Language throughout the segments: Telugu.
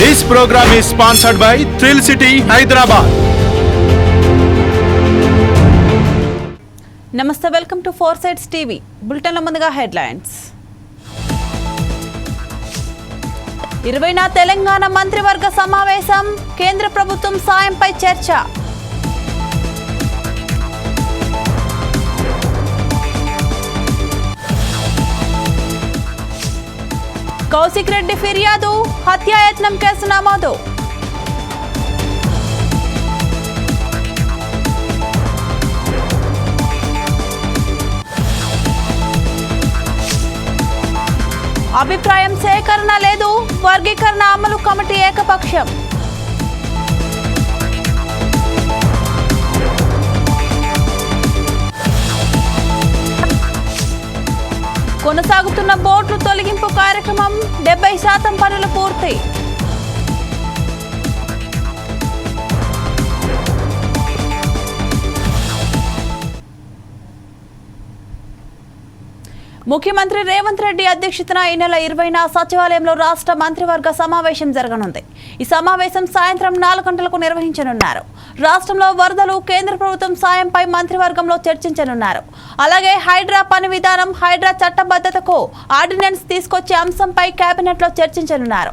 This programme is sponsored by thrill city Hyderabad నమస్తే welcome to four sides TV బులెటిన్ల ముందుగా హెడ్లైన్స్ ఇరవైన తెలంగాణ మంత్రివర్గ సమావేశం కేంద్ర ప్రభుత్వం సాయంపై చర్చ. కౌశిక్ రెడ్డి ఫిర్యాదు హత్యాయత్నం కేసు నమోదు. అభిప్రాయం సేకరణ లేదు వర్గీకరణ అమలు కమిటీ ఏకపక్షం. కొనసాగుతున్న బోట్లు తొలగింపు కార్యక్రమం డెబ్బై శాతం పనులు పూర్తి. ముఖ్యమంత్రి రేవంత్ రెడ్డి అధ్యక్షతన ఈ నెల ఇరవైన సచివాలయంలో రాష్ట్ర మంత్రివర్గ సమావేశం జరగనుంది. ఈ సమావేశం సాయంత్రం నాలుగు గంటలకు నిర్వహించనున్నారు. రాష్ట్రంలో వరదలు కేంద్ర ప్రభుత్వం సాయంపై మంత్రివర్గంలో చర్చించనున్నారు. అలాగే హైడ్రా పని విధానం హైడ్రా చట్టబద్ధతకు ఆర్డినెన్స్ తీసుకొచ్చే అంశంపై కేబినెట్లో చర్చించనున్నారు.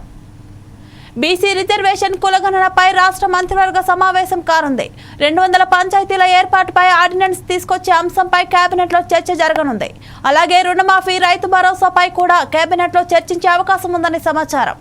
బీసీ రిజర్వేషన్ కులగణనపై రాష్ట్ర మంత్రివర్గ సమావేశం కానుంది. రెండు వందల పంచాయతీల ఏర్పాటుపై ఆర్డినెన్స్ తీసుకొచ్చే అంశంపై కేబినెట్లో చర్చ జరగనుంది. అలాగే రుణమాఫీ రైతు భరోసాపై కూడా కేబినెట్లో చర్చించే అవకాశం ఉందని సమాచారం.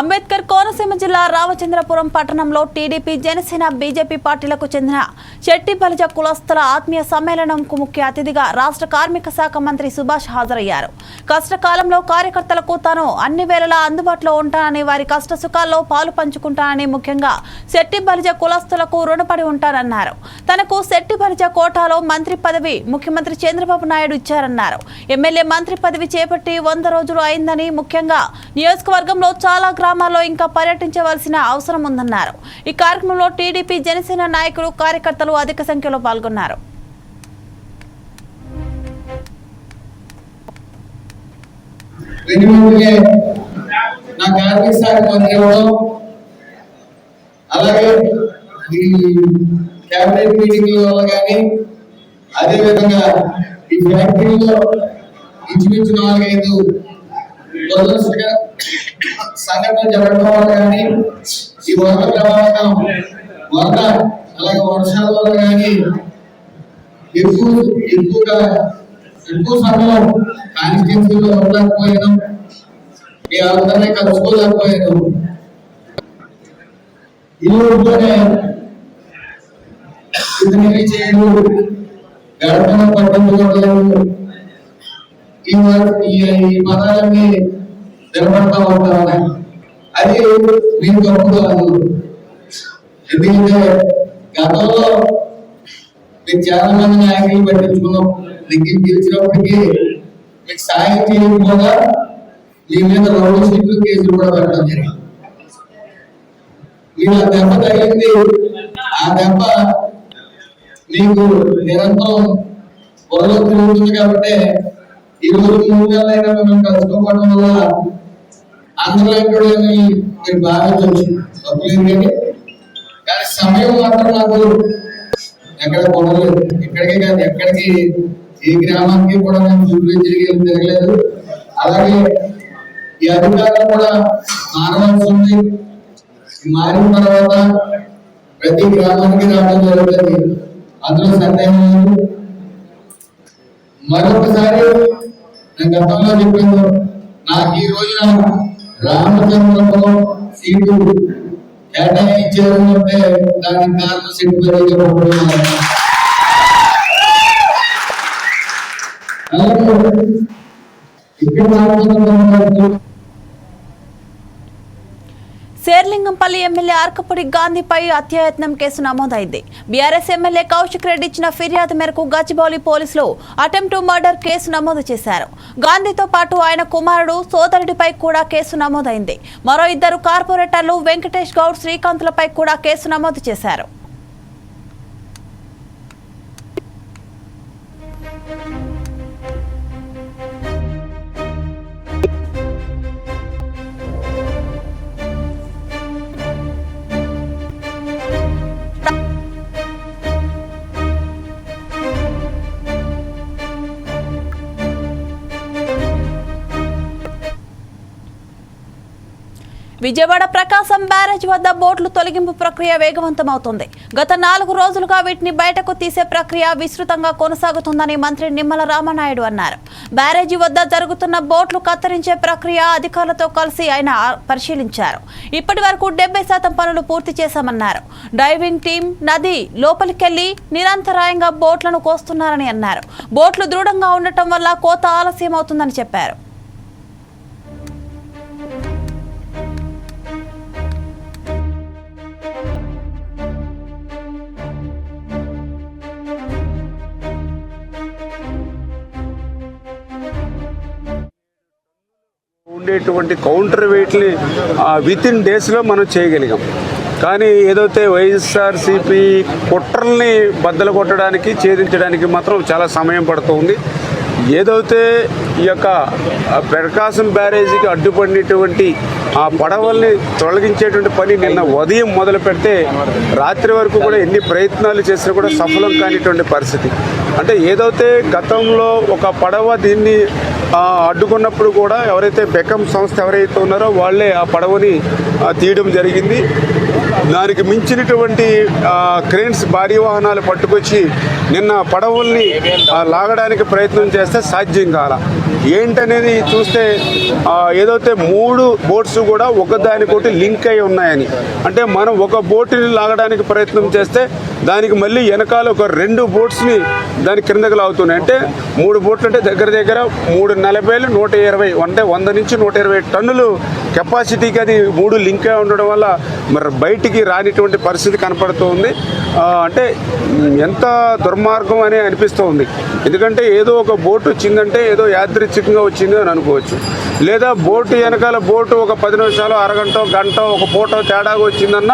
అంబేద్కర్ కోనసీమ జిల్లా రామచంద్రపురం పట్టణంలో టీడీపీ జనసేన బీజేపీ పార్టీలకు చెందిన చెట్టి బలిజ కులస్తుల ఆత్మీయ సమ్మేళనంకు ముఖ్య అతిథిగా రాష్ట్ర కార్మిక శాఖ మంత్రి సుభాష్ హాజరయ్యారు. కష్టకాలంలో కార్యకర్తలకు తాను అన్ని వేళలా అందుబాటులో ఉంటానని వారి కష్ట సుఖాల్లో పాలు పంచుకుంటానని ముఖ్యంగా శెట్టి బలిజ కులస్తులకు రుణపడి ఉంటానన్నారు. తనకు శెట్టి బలిజ కోటాలో మంత్రి పదవి ముఖ్యమంత్రి చంద్రబాబు నాయుడు ఇచ్చారన్నారు. ఎమ్మెల్యే మంత్రి పదవి చేపట్టి వంద రోజులు అయిందని ముఖ్యంగా నియోజకవర్గంలో చాలా గ్రామాల్లో ఇంకా పర్యటించవలసిన అవసరం ఉందన్నారు. ఈ కార్యక్రమంలో టీడీపీ జనసేన నాయకులు కార్యకర్తలు అధిక సంఖ్యలో పాల్గొన్నారు. నా కార్మిక శాఖ మంత్రి అలాగే ఈ క్యాబినెట్ మీటింగ్ వల్ల కానీ ఈ ఫ్యాక్టరీలో ఇంచుమించు నాలుగైదు సంఘటన జరగడం వల్ల కానీ ఈ వరద ప్రమాదం వరద అలాగే వర్షాల వల్ల కానీ ఎక్కువ ఎక్కువగా ఎక్కువ సమయం కాన్స్టిట్యూన్సీలో ఉండలేకపోయాను మీ అందరినీ కలుసుకోలేకపోయాను. ఈ రోజులోనే ఇది చేయడు గడపడం పట్టించుకోవట్లేదు ఈ ఈ ఈ పదాలన్నీ నిలబడతా ఉంటాను అది మీకు తప్పు కాదు ఎందుకంటే గతంలో మీకు చాలా మంది నాయకులు పట్టించుకున్నాం దగ్గర గెలిచినప్పటికీ మీకు సాయం చేయకపోగా మీ మీద రెండు సీట్లు కేసులు కూడా పెట్టడం జరిగింది మీరు ఆ దెబ్బ తగిలింది ఆ దెబ్బ మీకు నిరంతరం బుర్రలో తిరుగుతుంది కాబట్టి ఇరువురు రోజు మూడు నెలలైనా మిమ్మల్ని కలుసుకోవడం వల్ల అందరిలోని మీరు భావించవచ్చు తప్పులేదు కానీ కానీ సమయం మాత్రం నాకు ఎక్కడ కొనలేదు ఎక్కడికి కానీ ఎక్కడికి ఏ గ్రామానికి కూడా నేను చూపులు తిరిగి తిరగలేదు. అలాగే ఈ అధికారులు కూడా మారవలసి ఉంది మారిన తర్వాత ప్రతి గ్రామానికి రావడం జరుగుతుంది. అందులో సందేహం లేదు. మరొకసారి నేను గతంలో చెప్పాను నాకు ఈ రోజున రామచంద్రపురం సీటు కేటాయించారు అంటే దానికి కారణం సీటు అలాగే ఇక్కడ రామచంద్రపురం శేర్లింగంపల్లి ఎమ్మెల్యే అర్కపుడి గాంధీపై హత్యాయత్నం కేసు నమోదైంది. బీఆర్ఎస్ ఎమ్మెల్యే కౌశిక్ రెడ్డి ఇచ్చిన ఫిర్యాదు మేరకు గచ్చిబౌలి పోలీసులు అటెంప్ట్ మర్డర్ కేసు నమోదు చేశారు. గాంధీతో పాటు ఆయన కుమారుడు సోదరుడిపై కూడా కేసు నమోదైంది. మరో ఇద్దరు కార్పొరేటర్లు వెంకటేష్ గౌడ్ శ్రీకాంత్లపై కూడా కేసు నమోదు చేశారు. విజయవాడ ప్రకాశం బ్యారేజ్ వద్ద బోట్లు తొలగింపు ప్రక్రియ వేగవంతమవుతుంది. గత నాలుగు రోజులుగా వీటిని బయటకు తీసే ప్రక్రియ విస్తృతంగా కొనసాగుతుందని మంత్రి నిమ్మల రామనాయుడు అన్నారు. బ్యారేజీ వద్ద జరుగుతున్న బోట్లు కత్తిరించే ప్రక్రియ అధికారులతో కలిసి ఆయన పరిశీలించారు. ఇప్పటి వరకు డెబ్బై శాతం పనులు పూర్తి చేశామన్నారు. డైవింగ్ టీం నది లోపలికెళ్ళి నిరంతరాయంగా బోట్లను కోస్తున్నారని అన్నారు. బోట్లు దృఢంగా ఉండటం వల్ల కోత ఆలస్యం అవుతుందని చెప్పారు. ఉండేటువంటి కౌంటర్ వెయిట్ని విత్ ఇన్ డేస్లో మనం చేయగలిగాం. కానీ ఏదైతే వైఎస్ఆర్సీపీ కుట్రల్ని బద్దలు కొట్టడానికి ఛేదించడానికి మాత్రం చాలా సమయం పడుతుంది ఏదైతే ఈ యొక్క ప్రకాశం బ్యారేజీకి అడ్డుపడినటువంటి ఆ పడవల్ని తొలగించేటువంటి పని నిన్న ఉదయం మొదలు పెడితే రాత్రి వరకు కూడా ఎన్ని ప్రయత్నాలు చేసినా కూడా సఫలం కానిటువంటి పరిస్థితి. అంటే ఏదైతే గతంలో ఒక పడవ దీన్ని అడ్డుకున్నప్పుడు కూడా ఎవరైతే బెకం సంస్థ ఎవరైతే ఉన్నారో వాళ్ళే ఆ పడవని తీయడం జరిగింది. దానికి మించినటువంటి క్రేన్స్ భారీ వాహనాలు పట్టుకొచ్చి నిన్న పడవల్ని లాగడానికి ప్రయత్నం చేస్తే సాధ్యం కాల. ఏంటనేది చూస్తే ఏదైతే మూడు బోట్స్ కూడా ఒకదానికొకటి లింక్ అయి ఉన్నాయని. అంటే మనం ఒక బోటుని లాగడానికి ప్రయత్నం చేస్తే దానికి మళ్ళీ వెనకాల ఒక రెండు బోట్స్ని దాని క్రిందకి లాగుతున్నాయి. అంటే మూడు బోట్లు అంటే దగ్గర దగ్గర మూడు నలభైలు నూట ఇరవై అంటే వంద నుంచి నూట ఇరవై టన్నులు కెపాసిటీకి అది మూడు లింక్ అయి ఉండడం వల్ల మరి బయటికి రానిటువంటి పరిస్థితి కనపడుతుంది. అంటే ఎంత దుర్మార్గం అని అనిపిస్తోంది. ఎందుకంటే ఏదో ఒక బోటు వచ్చిందంటే ఏదో యాదృచ్ఛికంగా వచ్చింది అని అనుకోవచ్చు. లేదా బోటు వెనకాల బోటు ఒక పది నిమిషాలు అరగంట గంట ఒక పూట తేడాగా వచ్చిందన్న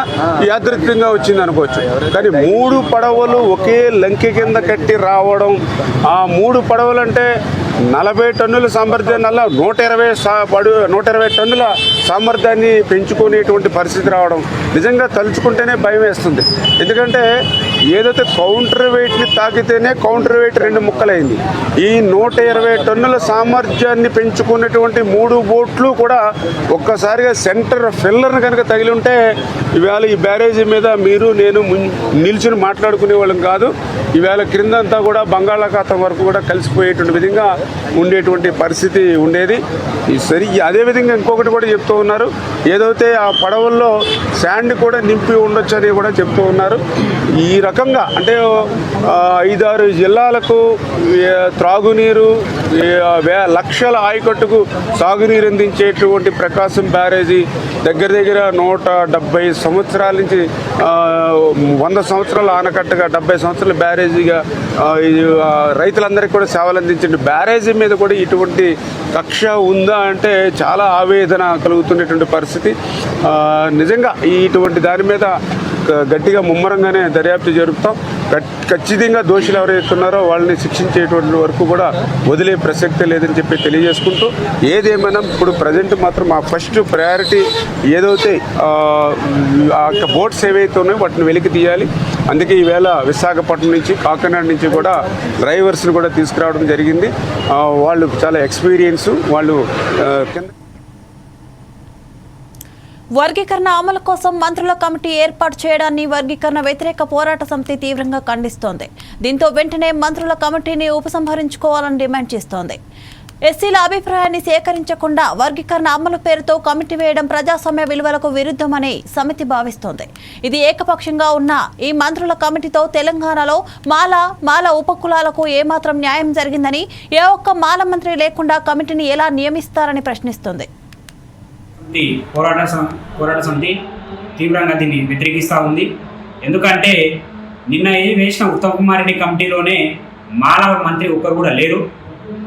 యాదృత్యంగా వచ్చింది అనుకోవచ్చు. కానీ మూడు పడవలు ఒకే లంకె కింద కట్టి రావడం ఆ మూడు పడవలు అంటే నలభై టన్నుల సామర్థ్యాన్ని నూట ఇరవై పడు నూట ఇరవై టన్నుల సామర్థ్యాన్ని పెంచుకునేటువంటి పరిస్థితి రావడం నిజంగా తలుచుకుంటేనే భయం వేస్తుంది. ఎందుకంటే ఏదైతే కౌంటర్ వెయిట్ని తాకితేనే కౌంటర్ వెయిట్ రెండు ముక్కలైంది. ఈ నూట ఇరవై టన్నుల సామర్థ్యాన్ని పెంచుకున్నటువంటి మూడు బోట్లు కూడా ఒక్కసారిగా సెంటర్ ఫిల్లర్ని కనుక తగిలి ఉంటే ఇవాళ ఈ బ్యారేజీ మీద మీరు నేను నిల్చుని మాట్లాడుకునే వాళ్ళం కాదు. ఈవేళ క్రిందంతా కూడా బంగాళాఖాతం వరకు కూడా కలిసిపోయేటువంటి విధంగా ఉండేటువంటి పరిస్థితి ఉండేది. ఈ సరి అదేవిధంగా ఇంకొకటి కూడా చెప్తూ ఉన్నారు. ఏదైతే ఆ పడవల్లో శాండ్ కూడా నింపి ఉండొచ్చు అని కూడా చెప్తూ ఉన్నారు. ఈ రకం రకంగా అంటే ఐదారు జిల్లాలకు త్రాగునీరు వే- లక్షల ఆయకట్టుకు సాగునీరు అందించేటువంటి ప్రకాశం బ్యారేజీ దగ్గర దగ్గర నూట డెబ్బై సంవత్సరాల నుంచి వంద సంవత్సరాల ఆనకట్టగా డెబ్బై సంవత్సరాల బ్యారేజీగా రైతులందరికీ కూడా సేవలు అందించండి బ్యారేజీ మీద కూడా ఇటువంటి కక్ష ఉందా అంటే చాలా ఆవేదన కలుగుతున్నటువంటి పరిస్థితి. నిజంగా ఈ ఇటువంటి దాని మీద గట్టిగా ముమ్మరంగానే దర్యాప్తు జరుపుతాం. ఖచ్చితంగా దోషులు ఎవరైతే ఉన్నారో వాళ్ళని శిక్షించేటువంటి వరకు కూడా వదిలే ప్రసక్తే లేదని చెప్పి తెలియజేసుకుంటూ ఏదేమైనా ఇప్పుడు ప్రజెంట్ మాత్రం మా ఫస్ట్ ప్రయారిటీ ఏదైతే ఆ, యొక్క బోట్స్ ఏవైతే ఉన్నాయో వాటిని వెలికి తీయాలి. అందుకే ఈవేళ విశాఖపట్నం నుంచి కాకినాడ నుంచి కూడా డ్రైవర్స్ని కూడా తీసుకురావడం జరిగింది. వాళ్ళు చాలా ఎక్స్పీరియన్స్ వాళ్ళు కింద వర్గీకరణ అమలు కోసం మంత్రుల కమిటీ ఏర్పాటు చేయడాన్ని వర్గీకరణ వ్యతిరేక పోరాట సమితి తీవ్రంగా ఖండిస్తోంది. దీంతో వెంటనే మంత్రుల కమిటీని ఉపసంహరించుకోవాలని డిమాండ్ చేస్తోంది. ఎస్సీల అభిప్రాయాన్ని సేకరించకుండా వర్గీకరణ అమలు పేరుతో కమిటీ వేయడం ప్రజాస్వామ్య విలువలకు విరుద్ధమని సమితి భావిస్తోంది. ఇది ఏకపక్షంగా ఉన్న ఈ మంత్రుల కమిటీతో తెలంగాణలో మాల మాల ఉపకులాలకు ఏమాత్రం న్యాయం జరిగిందని ఏ ఒక్క మాల మంత్రి లేకుండా కమిటీని ఎలా నియమిస్తారని ప్రశ్నిస్తుంది. పోరాట సం- పోరాట సమితి తీవ్రంగా దీన్ని వ్యతిరేకిస్తూ ఉంది. ఎందుకంటే నిన్న ఏం వేసిన ఉత్తమ్ కుమార్ రెడ్డి కమిటీలోనే మాలవ మంత్రి ఒక్కరు కూడా లేరు.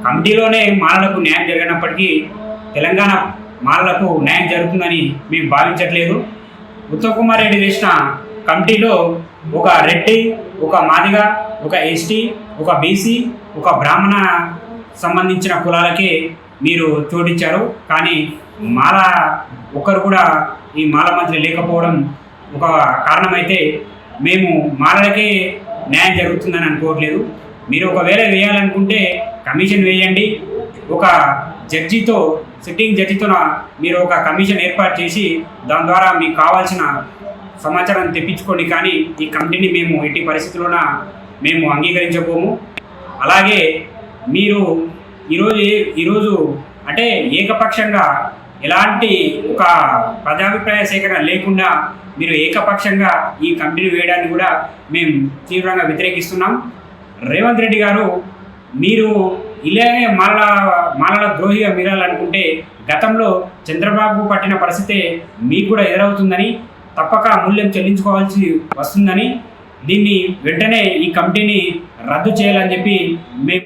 కమిటీలోనే మాలలకు న్యాయం జరిగినప్పటికీ తెలంగాణ మాలలకు న్యాయం జరుగుతుందని మేము భావించట్లేదు. ఉత్తమ్ కుమార్ రెడ్డి వేసిన కమిటీలో ఒక రెడ్డి ఒక మాదిగ ఒక ఎస్టీ ఒక బీసీ ఒక బ్రాహ్మణ సంబంధించిన కులాలకే మీరు చోటిచ్చారు. కానీ మాల ఒక్కరు కూడా ఈ మాల మంత్రి లేకపోవడం ఒక కారణమైతే మేము మాలలకే న్యాయం జరుగుతుందని అనుకోవట్లేదు. మీరు ఒకవేళ వేయాలనుకుంటే కమిషన్ వేయండి. ఒక జడ్జితో సిట్టింగ్ జడ్జితో మీరు ఒక కమిషన్ ఏర్పాటు చేసి దాని ద్వారా మీకు కావాల్సిన సమాచారం తెప్పించుకోండి. కానీ ఈ కమిటీని మేము ఎట్టి పరిస్థితుల్లోన మేము అంగీకరించబోము. అలాగే మీరు ఈరోజు ఈరోజు అంటే ఏకపక్షంగా ఎలాంటి ఒక ప్రజాభిప్రాయ సేకరణ లేకుండా మీరు ఏకపక్షంగా ఈ కమిటీని వేయడాన్ని కూడా మేము తీవ్రంగా వ్యతిరేకిస్తున్నాం. రేవంత్ రెడ్డి గారు మీరు ఇలాగే మాల మాలల ద్రోహిగా మీరాలనుకుంటే గతంలో చంద్రబాబు పట్టిన పరిస్థితే మీకు కూడా ఎదురవుతుందని తప్పక మూల్యం చెల్లించుకోవాల్సి వస్తుందని దీన్ని వెంటనే ఈ కమిటీని రద్దు చేయాలని చెప్పి మేము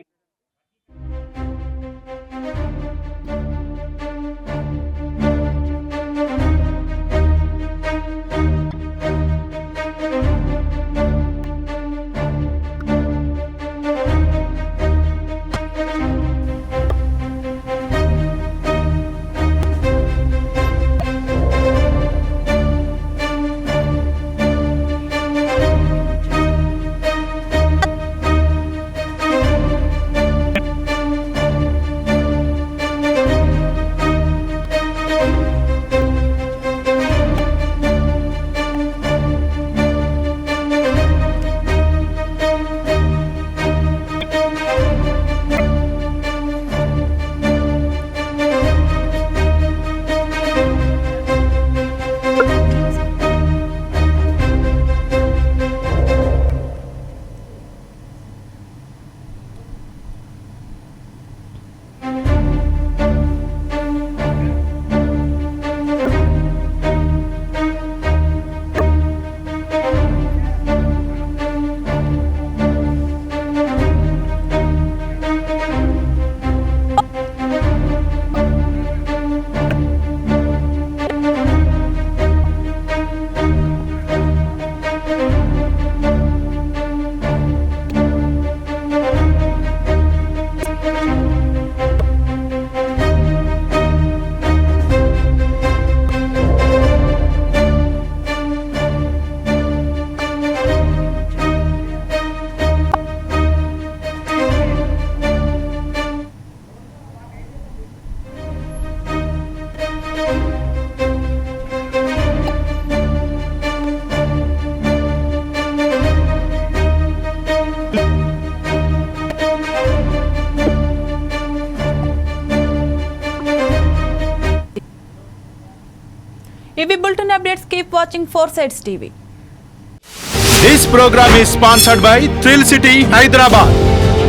Updates, keep watching Four Sides TV. This program is sponsored by Thrill City, Hyderabad.